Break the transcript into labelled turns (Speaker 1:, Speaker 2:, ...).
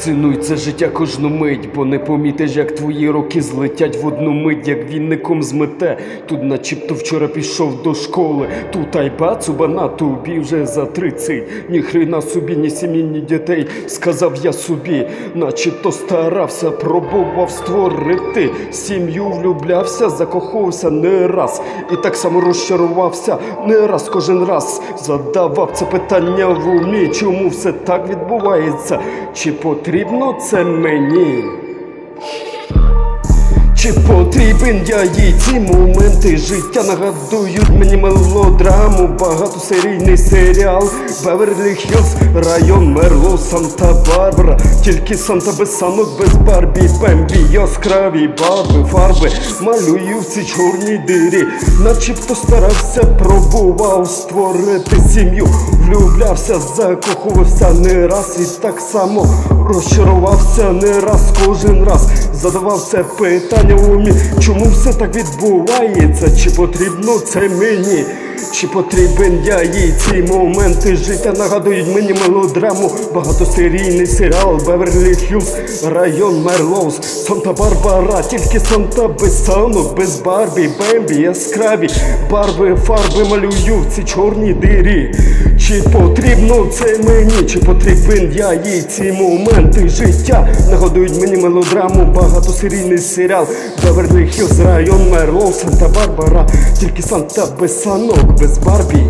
Speaker 1: Цінуй це життя кожну мить, бо не помітиш, як твої роки злетять в одну мить, як вінником змете. Тут начебто вчора пішов до школи, тут айбацуба на тобі вже за тридцять. Ні хрена собі, ні сім'ї, ні дітей. Сказав я собі, начебто старався, пробував створити. Сім'ю влюблявся, закохався не раз. І так само розчарувався не раз кожен раз. Задавав це питання в умі, чому все так відбувається? Чи потрібно це мені? Чи потрібен я їй? Ці моменти життя нагадують мені мелодраму, багатосерійний серіал Беверлі Хілз, район Мерло, Санта-Барбара, тільки Санта без санок, без Барбі, Бембі, яскраві барви, фарби малюю в цій чорній дирі, начебто старався, пробував створити сім'ю, влюблявся, закохувався не раз і так само розчарувався не раз, кожен раз задавав це питання в умі, чому все так відбувається? Чи потрібно це мені? Чи потрібен я їй? Ці моменти життя нагадують мені мелодраму, багатосерійний серіал Беверлі Хілз, район Мерлоуз, Санта-Барбара, тільки Санта без санок, без Барбі, Бембі, яскраві. Барви, фарби малюю в ці чорні дирі. Чи потрібно це мені, чи потрібен я їй? Ці моменти життя нагадують мені мелодраму, багатосерійний серіал Беверлі Хілз, район Мерлоу, Санта-Барбара, тільки Санта без санок, без Барбі.